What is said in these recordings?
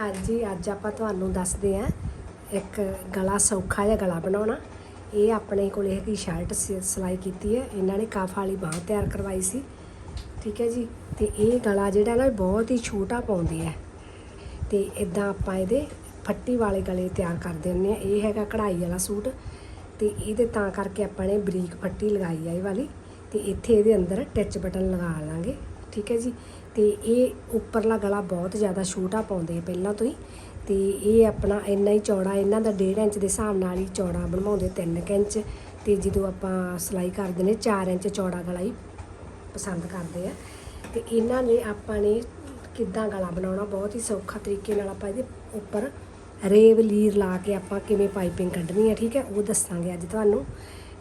ਹਾਂਜੀ, ਅੱਜ ਆਪਾਂ ਤੁਹਾਨੂੰ ਦੱਸਦੇ ਆ ਇੱਕ ਗਲਾ ਸੌਖਾ ਜਿਹਾ ਗਲਾ ਬਣਾਉਣਾ। ਇਹ ਆਪਣੇ ਕੋਲੇ ਇੱਕ ਸ਼ਰਟ ਸ- ਸਿਲਾਈ ਕੀਤੀ ਹੈ। ਇਹਨਾਂ ਨੇ ਕਾਫ ਵਾਲੀ ਬਾਂਹ ਤਿਆਰ ਕਰਵਾਈ ਸੀ। ਠੀਕ ਹੈ ਜੀ? ਤੇ ਇਹ ਗਲਾ ਜਿਹੜਾ ਨਾ ਬਹੁਤ ਹੀ ਛੋਟਾ ਪਾਉਂਦੇ ਆ। ਤੇ ਇਦਾਂ ਆਪਾਂ ਇਹਦੇ ਫੱਟੀ ਵਾਲੇ ਗਲੇ ਤਿਆਰ ਕਰਦੇ ਹੁੰਦੇ ਆ ਇਹ ਹੈਗਾ ਕਢਾਈ ਵਾਲਾ ਸੂਟ। ਤੇ ਇਹਦੇ ਤਾਂ ਕਰਕੇ ਆਪਾਂ ਨੇ ਬਰੀਕ ਫੱਟੀ ਲਗਾਈ ਆ ਇਹ ਵਾਲੀ। ਤੇ ਇੱਥੇ ਇਹਦੇ ਅੰਦਰ ਟੱਚ ਬਟਨ ਲਗਾ ਲਾਂਗੇ। ਠੀਕ ਹੈ ਜੀ? ਤੇ ਇਹ ਉੱਪਰਲਾ ਗਲਾ ਬਹੁਤ ਜ਼ਿਆਦਾ ਛੋਟਾ ਪਾਉਂਦੇ ਆ ਪਹਿਲਾਂ ਤੋਂ ਹੀ। ਤੇ ਇਹ ਆਪਣਾ ਇੰਨਾ ਹੀ ਚੌੜਾ, ਇਹਨਾਂ ਦਾ 1.5 ਇੰਚ ਦੇ ਹਿਸਾਬ ਨਾਲ ਹੀ ਚੌੜਾ ਬਣਵਾਉਂਦੇ 3 ਇੰਚ। ਤੇ ਜਦੋਂ ਆਪਾਂ ਸਿਲਾਈ ਕਰਦੇ ਨੇ 4 ਇੰਚ ਚੌੜਾ ਗਲਾ ਹੀ ਪਸੰਦ ਕਰਦੇ ਆ। ਤੇ ਇਹਨਾਂ ਨੇ ਆਪਾਂ ਨੇ ਕਿੱਦਾਂ ਗਲਾ ਬਣਾਉਣਾ, ਬਹੁਤ ਹੀ ਸੌਖਾ ਤਰੀਕੇ ਨਾਲ ਆਪਾਂ ਇਹਦੇ ਉੱਪਰ ਰੇਵ ਲੀਰ ਲਾ ਕੇ ਆਪਾਂ ਕਿਵੇਂ ਪਾਈਪਿੰਗ ਕੱਢਣੀ ਹੈ ਠੀਕ ਹੈ, ਉਹ ਦੱਸਾਂਗੇ ਅੱਜ ਤੁਹਾਨੂੰ।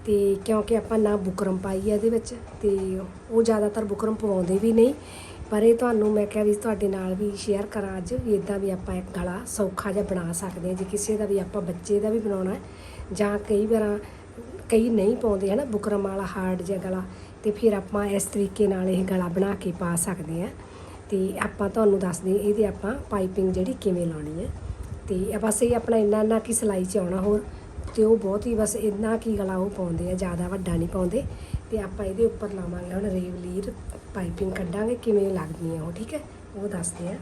ਤੇ ਕਿਉਂਕਿ ਆਪਾਂ ਨਾ ਬੁਕਰਮ ਪਾਈ ਹੈ ਇਹਦੇ ਵਿੱਚ, ਤੇ ਉਹ ਜ਼ਿਆਦਾਤਰ ਬੁਕਰਮ ਪਵਾਉਂਦੇ ਵੀ ਨਹੀਂ। ਪਰ ਇਹ ਤੁਹਾਨੂੰ ਮੈਂ ਕਿਹਾ ਵੀ ਤੁਹਾਡੇ ਨਾਲ ਵੀ ਸ਼ੇਅਰ ਕਰਾਂ ਅੱਜ, ਵੀ ਇਦਾਂ ਵੀ ਆਪਾਂ ਇੱਕ ਗਲਾ ਸੌਖਾ ਜਿਹਾ ਬਣਾ ਸਕਦੇ ਹਾਂ, ਜੇ ਕਿਸੇ ਦਾ ਵੀ ਆਪਾਂ ਬੱਚੇ ਦਾ ਵੀ ਬਣਾਉਣਾ ਜਾਂ ਕਈ ਵਾਰ ਕਈ ਨਹੀਂ ਪਾਉਂਦੇ, ਹਨਾ, ਬੁਕਰਮ ਵਾਲਾ ਹਾਰਡ ਜਿਹਾ ਗਲਾ, ਤੇ ਫਿਰ ਆਪਾਂ ਇਸ ਤਰੀਕੇ ਨਾਲ ਇਹ ਗਲਾ ਬਣਾ ਕੇ ਪਾ ਸਕਦੇ ਹਾਂ। ਤੇ ਆਪਾਂ ਤੁਹਾਨੂੰ ਦੱਸਦੇ ਇਹਦੇ ਆਪਾਂ ਪਾਈਪਿੰਗ ਜਿਹੜੀ ਕਿਵੇਂ ਲਾਉਣੀ ਹੈ। ਤੇ ਬਸ ਇਹ ਆਪਣਾ ਇੰਨਾ ਇੰਨਾ ਕਿ ਸਿਲਾਈ ਚ ਆਉਣਾ ਹੋਰ, ਤੇ ਉਹ ਬਹੁਤ ਹੀ ਬਸ ਇੰਨਾ ਕੀ ਗਲਾ ਉਹ ਪਾਉਂਦੇ ਆ, ਜ਼ਿਆਦਾ ਵੱਡਾ ਨਹੀਂ ਪਾਉਂਦੇ। ਤੇ ਆਪਾਂ ਇਹਦੇ ਉੱਪਰ ਲਾਵਾਂਗੇ ਹੁਣ ਰੇਵਲੀਰ ਪਾਈਪਿੰਗ ਕੱਢਾਂਗੇ, ਕਿਵੇਂ ਲੱਗਦੀ ਹੈ ਉਹ, ਠੀਕ ਹੈ? ਉਹ ਦੱਸਦੇ ਆ।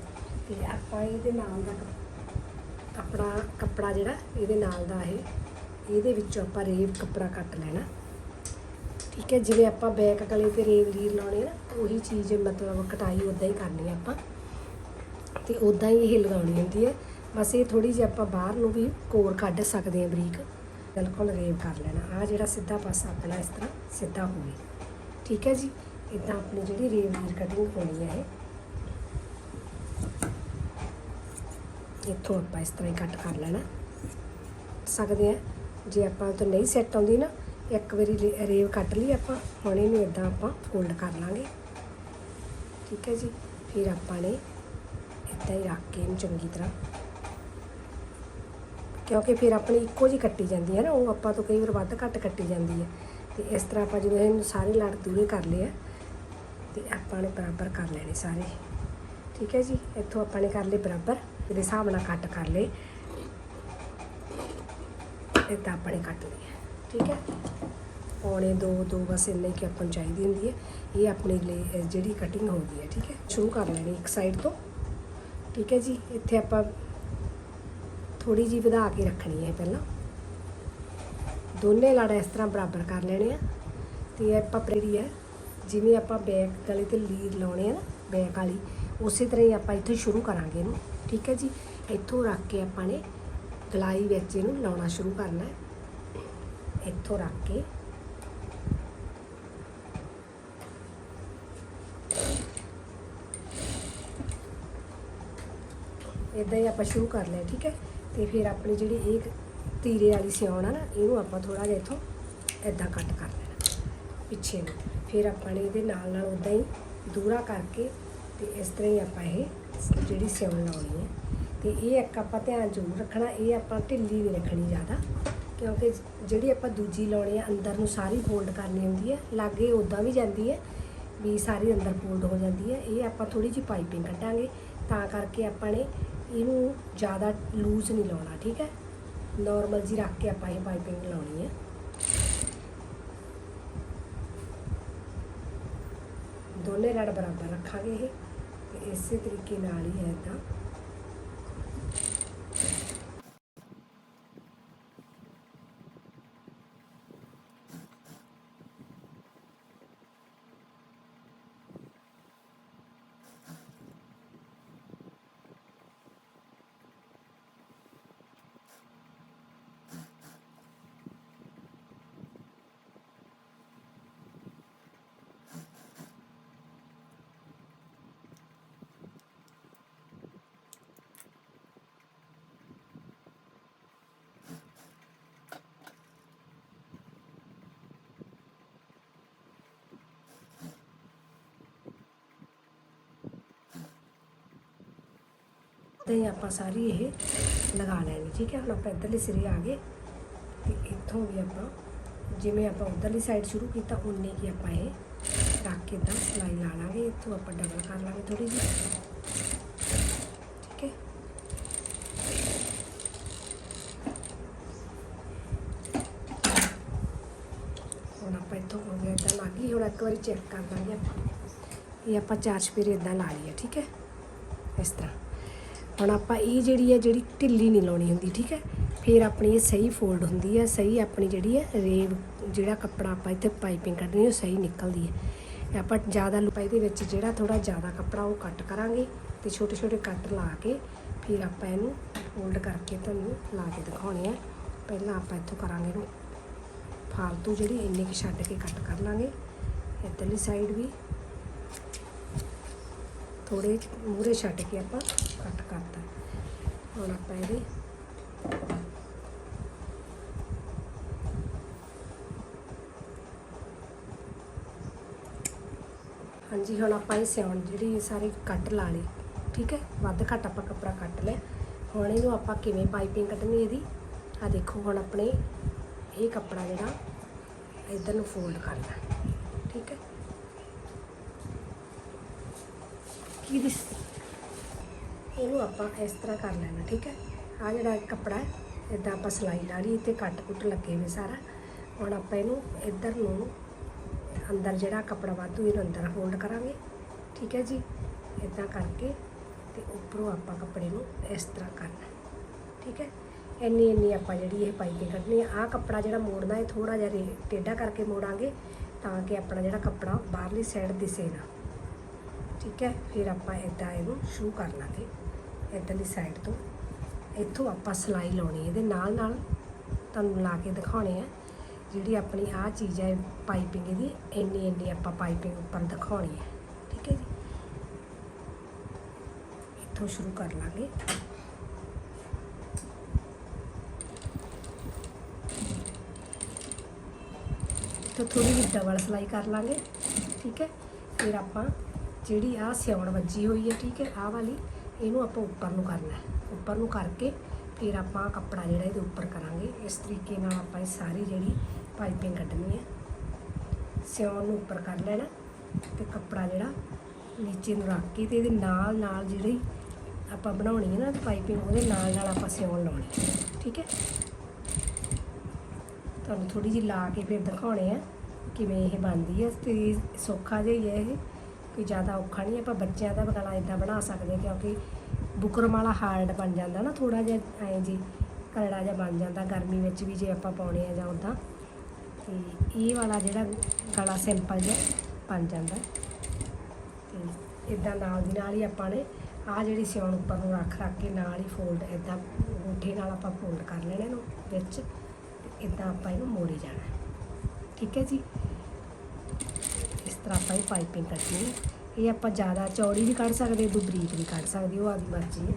ਤੇ ਆਪਾਂ ਇਹਦੇ ਨਾਲ ਦਾ ਕੱਪ- ਆਪਣਾ ਕੱਪੜਾ ਜਿਹੜਾ, ਇਹਦੇ ਨਾਲ ਦਾ ਇਹ, ਇਹਦੇ ਵਿੱਚੋਂ ਆਪਾਂ ਰੇਵ ਕੱਪੜਾ ਕੱਟ ਲੈਣਾ। ਠੀਕ ਹੈ, ਜਿਵੇਂ ਆਪਾਂ ਬੈਕ ਗਲੇ ਤੇ ਰੇਵ ਲੀਰ ਲਾਉਣੇ ਆ ਨਾ ਉਹੀ ਚੀਜ਼ ਮਤਲਬ ਕਟਾਈ ਉਦਾਂ ਹੀ ਕਰਨੀ ਆ ਆਪਾਂ। ਤੇ ਉਦਾਂ ਹੀ ਇਹ ਲਗਾਉਣੀ ਹੁੰਦੀ ਹੈ। ਬਸ ਇਹ ਥੋੜੀ ਜਿਹੀ ਆਪਾਂ ਬਾਹਰ ਨੂੰ ਵੀ ਕੋਰ ਕੱਢ ਸਕਦੇ ਹਾਂ ਬਰੀਕ। ਬਿਲਕੁਲ ਰੇਵ ਕਰ ਲੈਣਾ। ਆ ਜਿਹੜਾ ਸਿੱਧਾ ਪਾਸਾ ਆਪਣਾ ਇਸ ਤਰ੍ਹਾਂ ਸਿੱਧਾ ਹੋਵੇ। ਠੀਕ ਹੈ ਜੀ? ਇਦਾਂ ਆਪਣੀ ਜਿਹੜੀ ਰੇਵ ਲੀਰ ਕਟਿੰਗ ਹੋਣੀ ਹੈ ਇਹ। ਇੱਥੋਂ ਆਪਾਂ ਇਸ ਤਰ੍ਹਾਂ ਹੀ ਕੱਟ ਕਰ ਲੈਣਾ। ਸਕਦੇ ਆ ਜੇ ਆਪਾਂ ਤੋਂ ਨਹੀਂ ਸੈੱਟ ਆਉਂਦੀ ਨਾ, ਇੱਕ ਵਾਰੀ ਰੇ- ਰੇਵ ਕੱਟ ਲਈ ਆਪਾਂ, ਹੁਣ ਇਹਨੂੰ ਇਦਾਂ ਆਪਾਂ ਫੋਲਡ ਕਰ ਲਾਂਗੇ। ਠੀਕ ਹੈ ਜੀ। ਫਿਰ ਆਪਾਂ ਨੇ ਇਦਾਂ ਹੀ ਰੱਖ ਕੇ ਇਹਨੂੰ ਚੰਗੀ ਤਰ੍ਹਾਂ। ਕਿਉਂਕਿ ਫਿਰ ਆਪਣੀ ਇੱਕੋ ਜੀ ਕੱਟੀ ਜਾਂਦੀ ਹੈ ਨਾ, ਉਹ ਆਪਾਂ ਤੋਂ ਕਈ ਵਾਰ ਵੱਧ ਘੱਟ ਕੱਟੀ ਜਾਂਦੀ ਹੈ। ਤੇ ਇਸ ਤਰ੍ਹਾਂ ਆਪਾਂ ਜਦੋਂ ਇਹਨੂੰ ਸਾਰੇ ਲੜ ਦੂਰੇ ਕਰ ਲਏ ਆ ਤੇ ਆਪਾਂ ਨੇ ਬਰਾਬਰ ਕਰ ਲੈਣੇ ਸਾਰੇ। ਠੀਕ ਹੈ ਜੀ? ਇੱਥੋਂ ਆਪਾਂ ਨੇ ਕਰ ਲਏ ਬਰਾਬਰ। ਇਹਦੇ ਹਿਸਾਬ ਨਾਲ ਕੱਟ ਕਰ ਲਏ। ਇਦਾਂ ਆਪਾਂ ਨੇ ਕੱਟ ਲਏ। ਠੀਕ ਹੈ? ਪੌਣੇ ਦੋ ਦੋ ਬਸ ਇੰਨੇ ਕਿ ਆਪਾਂ ਨੂੰ ਚਾਹੀਦੀ ਹੁੰਦੀ ਹੈ। ਇਹ ਆਪਣੇ ਲਈ ਜਿਹੜੀ ਕਟਿੰਗ ਹੁੰਦੀ ਹੈ। ਠੀਕ ਹੈ? ਸ਼ੁਰੂ ਕਰ ਲੈਣੀ ਇੱਕ ਸਾਈਡ ਤੋਂ। ਠੀਕ ਹੈ ਜੀ? ਇੱਥੇ ਆਪਾਂ ਥੋੜੀ ਜੀ ਵਧਾ ਕੇ ਰੱਖਣੀ ਹੈ ਪਹਿਲਾਂ। ਦੋਨੇ ਲੜ ਇਸ ਤਰ੍ਹਾਂ ਬਰਾਬਰ ਕਰ ਲੈਣੇ ਆ। ਤੇ ਇਹ ਆਪਾਂ ਪ੍ਰੇਰੀ ਹੈ। ਜਿਵੇਂ ਆਪਾਂ ਬੈਕ ਗਲੇ ਤੇ ਲੀਰ ਲਾਉਣੇ ਆ ਨਾ, ਬੈਕ ਵਾਲੀ, ਉਸੇ ਤਰ੍ਹਾਂ ਹੀ ਆਪਾਂ ਇੱਥੋਂ ਸ਼ੁਰੂ ਕਰਾਂਗੇ ਇਹਨੂੰ, ਠੀਕ ਹੈ ਜੀ? ਇੱਥੋਂ ਰੱਖ ਕੇ ਆਪਾਂ ਨੇ ਗਲਾਈ ਵਿੱਚ ਇਹਨੂੰ ਲਾਉਣਾ ਸ਼ੁਰੂ ਕਰਨਾ ਹੈ। ਇੱਥੋਂ ਰੱਖ ਕੇ। ਇਦਾਂ ਹੀ ਆਪਾਂ ਸ਼ੁਰੂ ਕਰ ਲਿਆ, ਠੀਕ ਹੈ? ਤੇ ਫਿਰ ਆਪਣੀ ਜਿਹੜੀ ਇਹ ਤੀਰੇ ਵਾਲੀ ਸਿਉਣ ਆ ਨਾ, ਇਹਨੂੰ ਆਪਾਂ ਥੋੜਾ ਜਿਹਾ ਇੱਥੋਂ ਇਦਾਂ ਕੱਟ ਕਰ ਲੈਣਾ, ਪਿੱਛੇ ਨੂੰ। ਫਿਰ ਆਪਾਂ ਨੇ ਇਹਦੇ ਨਾਲ ਨਾਲ ਉਦਾਂ ਹੀ ਦੂਰਾ ਕਰਕੇ ਤੇ ਇਸ ਤਰ੍ਹਾਂ ਹੀ ਆਪਾਂ ਇਹ ਜਿਹੜੀ ਸਿਉਣ ਲਾਉਣੀ ਹੈ। ਤੇ ਇਹ ਇੱਕ ਆਪਾਂ ਧਿਆਨ ਜ਼ਰੂਰ ਰੱਖਣਾ, ਇਹ ਆਪਾਂ ਢਿੱਲੀ ਨਹੀਂ ਰੱਖਣੀ ਜ਼ਿਆਦਾ, ਕਿਉਂਕਿ ਜਿਹੜੀ ਆਪਾਂ ਦੂਜੀ ਲਾਉਣੀ ਹੈ, ਅੰਦਰ ਨੂੰ ਸਾਰੀ ਫੋਲਡ ਕਰਨੀ ਹੁੰਦੀ ਹੈ, ਲਾਗੇ ਉਦਾਂ ਵੀ ਜਾਂਦੀ ਹੈ, ਵੀ ਸਾਰੀ ਅੰਦਰ ਫੋਲਡ ਹੋ ਜਾਂਦੀ ਹੈ। ਇਹ ਆਪਾਂ ਥੋੜੀ ਜਿਹੀ ਪਾਈਪਿੰਗ ਕੱਢਾਂਗੇ, ਤਾਂ ਕਰਕੇ ਆਪਾਂ ਨੇ ਇਹਨੂੰ ਜ਼ਿਆਦਾ ਲੂਜ਼ ਨਹੀਂ ਲਾਉਣਾ, ਠੀਕ ਹੈ? ਨਾਰਮਲ ਜੀ ਰੱਖ ਕੇ ਆਪਾਂ ਇਹ ਪਾਈਪਿੰਗ ਲਾਉਣੀ ਹੈ। ਦੋਨੇ ਲੜ ਬਰਾਬਰ ਰੱਖਾਂਗੇ ਇਹ ਤੇ ਇਸੇ ਤਰੀਕੇ ਨਾਲ ਹੀ ਹੈ ਤਾਂ। ਤੇ ਆਪਾਂ ਸਾਰੀ ਇਹ ਲਗਾ ਲੈਣੀ, ਠੀਕ ਹੈ? ਹੁਣ ਆਪਾਂ ਇਧਰਲੇ ਸਿਰੇ ਆ ਗਏ ਤੇ ਇੱਥੋਂ ਵੀ ਆਪਾਂ ਜਿਵੇਂ ਆਪਾਂ ਉਧਰਲੀ ਸਾਈਡ ਸ਼ੁਰੂ ਕੀਤਾ, ਉਨੇ ਕੀ ਆਪਾਂ ਇਹ ਰੱਖ ਕੇ ਤਾਂ ਸਲਾਈ ਲਾ ਲਾਂਗੇ। ਇੱਥੋਂ ਆਪਾਂ ਡਬਲ ਕਰ ਲਾਂਗੇ ਥੋੜੀ ਜਿਹੀ। ਠੀਕ ਹੈ? ਹੁਣ ਆਪਾਂ ਇੱਥੋਂ ਹੋ ਗਿਆ ਤਾਂ ਲੱਗੀ ਹੁਣ ਇੱਕ ਵਾਰੀ ਚੈੱਕ ਕਰ ਲਾਂਗੇ ਆਪਾਂ। ਇਹ ਆਪਾਂ ਚਾਰ ਸਪੀਰ ਇਦਾਂ ਲਾ ਲਈਏ, ਠੀਕ ਹੈ? ਇਸ ਤਰ੍ਹਾਂ। ਹੁਣ ਆਪਾਂ ਇਹ ਜਿਹੜੀ ਹੈ, ਜਿਹੜੀ ਢਿੱਲੀ ਨਹੀਂ ਲਾਉਣੀ ਹੁੰਦੀ, ਠੀਕ ਹੈ? ਫਿਰ ਆਪਣੀ ਇਹ ਸਹੀ ਫੋਲਡ ਹੁੰਦੀ ਹੈ, ਸਹੀ ਆਪਣੀ ਜਿਹੜੀ ਹੈ ਰੇਬ ਜਿਹੜਾ ਕੱਪੜਾ ਆਪਾਂ ਇੱਥੇ ਪਾਈਪਿੰਗ ਕੱਢਣੀ ਉਹ ਸਹੀ ਨਿਕਲਦੀ ਹੈ। ਆਪਾਂ ਜ਼ਿਆਦਾ ਲੁਪਾਈ ਦੇ ਵਿੱਚ ਜਿਹੜਾ ਥੋੜਾ ਜ਼ਿਆਦਾ ਕੱਪੜਾ, ਉਹ ਕੱਟ ਕਰਾਂਗੇ ਤੇ ਛੋਟੇ ਛੋਟੇ ਕੱਟ ਲਾ ਕੇ ਫਿਰ ਆਪਾਂ ਇਹਨੂੰ ਫੋਲਡ ਕਰਕੇ ਤੁਹਾਨੂੰ ਲਾ ਕੇ ਦਿਖਾਉਣੇ ਆ। ਪਹਿਲਾਂ ਆਪਾਂ ਇੱਥੋਂ ਕਰਾਂਗੇ ਇਹਨੂੰ ਫਾਲਤੂ ਜਿਹੜੀ, ਇੰਨੇ ਕਿ ਛੱਡ ਕੇ ਕੱਟ ਕਰ ਲਾਂਗੇ। ਇੱਧਰਲੀ ਸਾਈਡ ਵੀ ਥੋੜੇ ਮੂਰੇ ਛੱਡ ਕੇ ਆਪਾਂ ਕੱਟ ਕਰਤਾ। ਹੁਣ ਆਪਾਂ ਇਹਦੇ ਹਾਂਜੀ, ਹੁਣ ਆਪਾਂ ਇਹ ਸਿਆਉਣ ਜਿਹੜੀ ਸਾਰੇ ਕੱਟ ਲਾ ਲਈ। ਠੀਕ ਹੈ? ਵੱਧ ਘੱਟ ਆਪਾਂ ਕੱਪੜਾ ਕੱਟ ਲਿਆ। ਹੁਣ ਇਹਨੂੰ ਆਪਾਂ ਕਿਵੇਂ ਪਾਈਪਿੰਗ ਕੱਢਣੀ ਇਹਦੀ? ਆ ਦੇਖੋ, ਹੁਣ ਆਪਣੇ ਇਹ ਕੱਪੜਾ ਜਿਹੜਾ ਇਧਰ ਨੂੰ ਫੋਲਡ ਕਰਨਾ। ਠੀਕ ਹੈ? ਕੀ ਇਹਨੂੰ ਆਪਾਂ ਇਸ ਤਰ੍ਹਾਂ ਕਰ ਲੈਣਾ, ਠੀਕ ਹੈ? ਆ ਜਿਹੜਾ ਕੱਪੜਾ ਹੈ ਇਦਾਂ ਆਪਾਂ ਸਲਾਈ ਲਾ ਲਈ ਤੇ ਕੱਟ ਕੁੱਟ ਲੱਗੇ ਹੋਏ ਸਾਰਾ। ਹੁਣ ਆਪਾਂ ਇਹਨੂੰ ਇੱਧਰ ਨੂੰ, ਅੰਦਰ ਜਿਹੜਾ ਕੱਪੜਾ ਵਾਧੂ ਇਹਨੂੰ ਅੰਦਰ ਫੋਲਡ ਕਰਾਂਗੇ, ਠੀਕ ਹੈ ਜੀ? ਇਦਾਂ ਕਰਕੇ ਤੇ ਉੱਪਰੋਂ ਆਪਾਂ ਕੱਪੜੇ ਨੂੰ ਇਸ ਤਰ੍ਹਾਂ ਕਰਨਾ ਠੀਕ ਹੈ? ਇੰਨੀ ਇੰਨੀ ਆਪਾਂ ਜਿਹੜੀ ਇਹ ਪਾਈਪਿੰਗ ਕੱਢਣੀ ਆ ਆਹ ਕੱਪੜਾ ਜਿਹੜਾ ਮੋੜਨਾ ਹੈ ਥੋੜਾ ਜਿਹਾ ਰੇ- ਟੇਢਾ ਕਰਕੇ ਮੋੜਾਂਗੇ ਤਾਂ ਕਿ ਆਪਣਾ ਜਿਹੜਾ ਕੱਪੜਾ ਬਾਹਰਲੀ ਸਾਈਡ ਦਿਸੇ ਨਾ। ਠੀਕ ਹੈ, ਫਿਰ ਆਪਾਂ ਇਦਾਂ ਇਹਨੂੰ ਸ਼ੁਰੂ ਕਰ ਲਾਂਗੇ। ਦੀ ਸਾਈਡ ਤੋਂ। ਇੱਥੋਂ ਆਪਾਂ ਸਲਾਈ ਲਾਉਣੀ ਇਹਦੇ ਨਾਲ ਨਾਲ ਤੁਹਾਨੂੰ ਲਾ ਕੇ ਦਿਖਾਉਣੇ ਆ। ਜਿਹੜੀ ਆਪਣੀ ਆਹ ਚੀਜ਼ ਹੈ, ਪਾਈਪਿੰਗ ਇਹਦੀ, ਇੰਨੀ ਇੰਨੀ ਆਪਾਂ ਪਾਈਪਿੰਗ ਉੱਪਰ ਦਿਖਾਉਣੀ ਹੈ। ਠੀਕ ਹੈ ਜੀ। ਇੱਥੋਂ ਸ਼ੁਰੂ ਕਰ ਲਾਂਗੇ। ਇੱਥੋਂ ਥੋੜੀ ਜਿਹੀ ਡਬਲ ਸਲਾਈ ਕਰ ਲਾਂਗੇ। ਠੀਕ ਹੈ। ਫਿਰ ਆਪਾਂ ਜਿਹੜੀ ਆ ਸਿਉਣ ਵੱਜੀ ਹੋਈ ਹੈ, ਠੀਕ ਹੈ, ਆਹ ਵਾਲੀ, ਇਹਨੂੰ ਆਪਾਂ ਉੱਪਰ ਨੂੰ ਕਰਨਾ ਉੱਪਰ ਨੂੰ ਕਰਕੇ ਫਿਰ ਆਪਾਂ ਕੱਪੜਾ ਜਿਹੜਾ ਇਹਦੇ ਉੱਪਰ ਕਰਾਂਗੇ। ਇਸ ਤਰੀਕੇ ਨਾਲ ਆਪਾਂ ਇਹ ਸਾਰੀ ਜਿਹੜੀ ਪਾਈਪਿੰਗ ਕੱਢਣੀ ਹੈ ਸਿਉਣ ਨੂੰ ਉੱਪਰ ਕਰ ਲੈਣਾ ਤੇ ਕੱਪੜਾ ਜਿਹੜਾ ਨੀਚੇ ਨੂੰ ਰੱਖ ਕੇ ਤੇ ਇਹਦੇ ਨਾਲ ਨਾਲ ਜਿਹੜੀ ਆਪਾਂ ਬਣਾਉਣੀ ਹੈ ਨਾ ਪਾਈਪਿੰਗ, ਉਹਦੇ ਨਾਲ ਨਾਲ ਆਪਾਂ ਸਿਉਣ ਲਾਉਣੀ ਠੀਕ ਹੈ? ਤੁਹਾਨੂੰ ਥੋੜੀ ਜਿਹੀ ਲਾ ਕੇ ਫਿਰ ਦਿਖਾਉਣੇ ਆ ਕਿਵੇਂ ਇਹ ਬਣਦੀ ਹੈ। ਤੇ ਸੌਖਾ ਜਿਹਾ ਹੀ ਹੈ ਇਹ। ਕੋਈ ਜ਼ਿਆਦਾ ਔਖਾ ਨਹੀਂ, ਆਪਾਂ ਬੱਚਿਆਂ ਦਾ ਗਲਾ ਇਦਾਂ ਬਣਾ ਸਕਦੇ ਹਾਂ, ਕਿਉਂਕਿ ਬੁਕਰਮ ਵਾਲਾ ਹਾਰਡ ਬਣ ਜਾਂਦਾ ਨਾ ਥੋੜਾ ਜਿਹਾ, ਐਂ ਜੀ ਕਰੜਾ ਜਿਹਾ ਬਣ ਜਾਂਦਾ ਗਰਮੀ ਵਿੱਚ ਵੀ ਜੇ ਆਪਾਂ ਪਾਉਣੇ ਆ ਜਾਂ ਉਦਾਂ ਤੇ ਇਹ ਵਾਲਾ ਜਿਹੜਾ ਗਲਾ ਸਿੰਪਲ ਜਿਹਾ ਬਣ ਜਾਂਦਾ। ਤੇ ਇਦਾਂ ਨਾਲ ਦੀ ਨਾਲ ਹੀ ਆਪਾਂ ਨੇ ਆ ਜਿਹੜੀ ਸਿਉਣ ਉੱਪਰ ਨੂੰ ਰੱਖ ਰੱਖ ਕੇ ਨਾਲ ਹੀ ਫੋਲਡ ਇਦਾਂ ਅੰਗੂਠੇ ਨਾਲ ਆਪਾਂ ਫੋਲਡ ਕਰ ਲੈਣਾ ਇਹਨੂੰ ਵਿੱਚ ਇਦਾਂ ਆਪਾਂ ਇਹਨੂੰ ਮੋੜੀ ਜਾਣਾ। ਠੀਕ ਹੈ ਜੀ? ਤਰ੍ਹਾਂ ਆਪਾਂ ਇਹ ਪਾਈਪਿੰਗ ਕੱਢਣੀ ਹੈ ਇਹ ਆਪਾਂ ਜ਼ਿਆਦਾ ਚੌੜੀ ਵੀ ਕੱਢ ਸਕਦੇ ਹਾਂ ਬਰੀਕ ਵੀ ਕੱਢ ਸਕਦੇ, ਉਹ ਆਦੀ ਮਰਜ਼ੀ ਹੈ।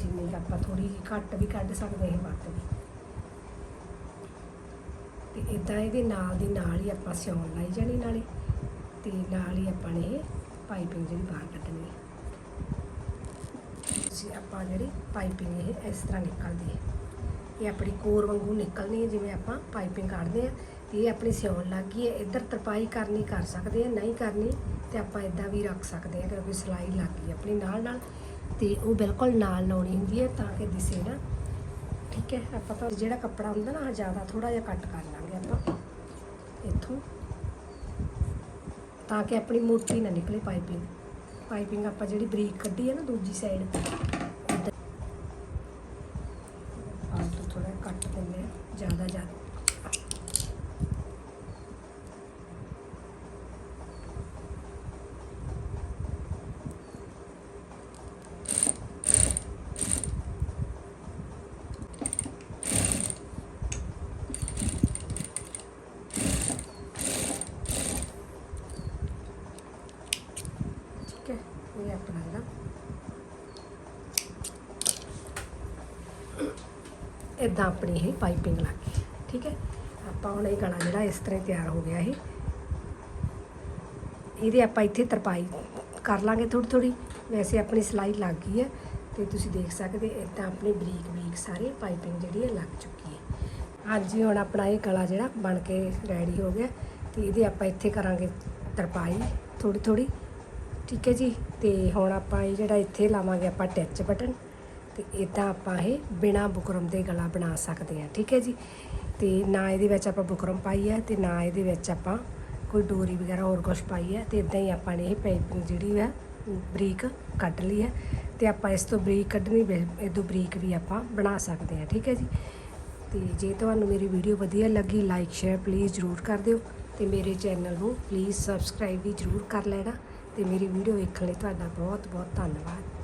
ਜਿੰਨੀ ਆਪਾਂ ਥੋੜੀ ਜਿਹੀ ਘੱਟ ਵੀ ਕੱਢ ਸਕਦੇ, ਇਹ ਵੱਧ ਵੀ। ਤੇ ਇਦਾਂ ਇਹਦੇ ਨਾਲ ਦੀ ਨਾਲ ਹੀ ਆਪਾਂ ਸਿਉਣ ਲਾਈ ਜਾਣੀ ਨਾਲੇ, ਤੇ ਨਾਲ ਹੀ ਆਪਾਂ ਨੇ ਇਹ ਪਾਈਪਿੰਗ ਜਿਹੜੀ ਬਾਹਰ ਕੱਢਣੀ ਹੈ। ਜੀ ਆਪਾਂ ਜਿਹੜੀ ਪਾਈਪਿੰਗ ਇਹ ਇਸ ਤਰ੍ਹਾਂ ਨਿਕਲਦੀ ਹੈ। ਇਹ ਆਪਣੀ ਕੋਰ ਵਾਂਗੂ ਨਿਕਲਣੀ ਹੈ, ਜਿਵੇਂ ਆਪਾਂ ਪਾਈਪਿੰਗ ਕੱਢਦੇ ਆ ਤੇ ਇਹ ਆਪਣੀ ਸਿਉਣ ਲੱਗ ਗਈ ਹੈ। ਇੱਧਰ ਤਰਪਾਈ ਕਰਨੀ ਕਰ ਸਕਦੇ ਆ, ਨਹੀਂ ਕਰਨੀ ਤੇ ਆਪਾਂ ਇਦਾਂ ਵੀ ਰੱਖ ਸਕਦੇ ਆ ਕਿਉਂਕਿ ਸਿਲਾਈ ਲੱਗ ਗਈ ਆਪਣੀ ਨਾਲ ਨਾਲ ਤੇ ਉਹ ਬਿਲਕੁਲ ਨਾਲ ਲਾਉਣੀ ਹੁੰਦੀ ਹੈ ਤਾਂ ਕਿ ਦਿਸੇ ਨਾ। ਠੀਕ ਹੈ, ਆਪਾਂ ਤਾਂ ਜਿਹੜਾ ਕੱਪੜਾ ਹੁੰਦਾ ਨਾ ਜ਼ਿਆਦਾ ਥੋੜਾ ਜਿਹਾ ਕੱਟ ਕਰ ਲਾਂਗੇ ਆਪਾਂ। ਇੱਥੋਂ। ਤਾਂ ਕਿ ਆਪਣੀ ਮੋਟੀ ਨਾ ਨਿਕਲੇ ਪਾਈਪਿੰਗ। ਪਾਈਪਿੰਗ ਆਪਾਂ ਜਿਹੜੀ ਬਰੀਕ ਕੱਢੀ ਹੈ ਨਾ, ਦੂਜੀ ਸਾਈਡ ਫਾਲਤੂ ਥੋੜਾ ਕੱਟ ਦਿੰਦੇ ਆ ਜ਼ਿਆਦਾ ਜ਼ਿਆਦਾ ਠੀਕ ਹੈ ਇਹ ਆਪਣਾ ਜਿਹੜਾ ਇਦਾਂ ਆਪਣੀ ਇਹ ਪਾਈਪਿੰਗ ਲੱਗ ਗਈ ਠੀਕ ਹੈ? ਆਪਾਂ ਹੁਣ ਇਹ ਗਲਾ ਜਿਹੜਾ ਇਸ ਤਰ੍ਹਾਂ ਹੀ ਤਿਆਰ ਹੋ ਗਿਆ ਇਹ। ਇਹਦੇ ਆਪਾਂ ਇੱਥੇ ਤਰਪਾਈ ਕਰ ਲਾਂਗੇ ਥੋੜੀ ਥੋੜੀ ਵੈਸੇ ਆਪਣੀ ਸਿਲਾਈ ਲੱਗ ਗਈ ਹੈ ਤੇ ਤੁਸੀਂ ਦੇਖ ਸਕਦੇ ਇਦਾਂ ਆਪਣੀ ਬਰੀਕ ਬਰੀਕ ਸਾਰੀ ਪਾਈਪਿੰਗ ਜਿਹੜੀ ਹੈ ਲੱਗ ਚੁੱਕੀ ਹੈ। ਹਾਂਜੀ, ਹੁਣ ਆਪਣਾ ਇਹ ਗਲਾ ਜਿਹੜਾ ਬਣ ਕੇ ਰੈਡੀ ਹੋ ਗਿਆ ਤੇ ਇਹਦੇ ਆਪਾਂ ਇੱਥੇ ਕਰਾਂਗੇ ਤਰਪਾਈ ਥੋੜੀ ਥੋੜੀ ਠੀਕ ਹੈ ਜੀ? ਤੇ ਹੁਣ ਆਪਾਂ ਇਹ ਜਿਹੜਾ ਇੱਥੇ ਲਾਵਾਂਗੇ ਆਪਾਂ ਟੱਚ ਬਟਨ। ਤੇ ਇਦਾਂ ਆਪਾਂ ਇਹ ਬਿਨਾ ਬੁਕਰਮ ਦੇ ਗਲਾ ਬਣਾ ਸਕਦੇ ਹਾਂ, ਠੀਕ ਹੈ ਜੀ? ਤੇ ਨਾ ਇਹਦੇ ਵਿੱਚ ਆਪਾਂ ਬੁਕਰਮ ਪਾਈ ਹੈ ਤੇ ਨਾ ਇਹਦੇ ਵਿੱਚ ਆਪਾਂ ਕੋਈ ਡੋਰੀ ਵਗੈਰਾ ਹੋਰ ਕੁਝ ਪਾਈ ਹੈ ਤੇ ਇਦਾਂ ਹੀ ਆਪਾਂ ਨੇ ਇਹ ਪਾਈਪਿੰਗ ਜਿਹੜੀ ਹੈ ਬਰੀਕ ਕੱਢ ਲਈ ਹੈ ਤੇ ਆਪਾਂ ਇਸ ਤੋਂ ਬਰੀਕ ਕੱਢਣੀ ਇਦੋਂ ਬਰੀਕ ਵੀ ਆਪਾਂ ਬਣਾ ਸਕਦੇ ਹਾਂ, ਠੀਕ ਹੈ ਜੀ? ਤੇ ਜੇ ਤੁਹਾਨੂੰ ਮੇਰੀ ਵੀਡੀਓ ਵਧੀਆ ਲੱਗੀ ਲਾਈਕ ਸ਼ੇਅਰ ਪਲੀਜ਼ ਜ਼ਰੂਰ ਕਰ ਦਿਓ ਤੇ ਮੇਰੇ ਚੈਨਲ ਨੂੰ ਪਲੀਜ਼ ਸਬਸਕ੍ਰਾਈਬ ਵੀ ਜ਼ਰੂਰ ਕਰ ਲੈਣਾ ਤੇ ਮੇਰੀ ਵੀਡੀਓ ਵੇਖਣ ਲਈ ਤੁਹਾਡਾ ਬਹੁਤ ਬਹੁਤ ਧੰਨਵਾਦ।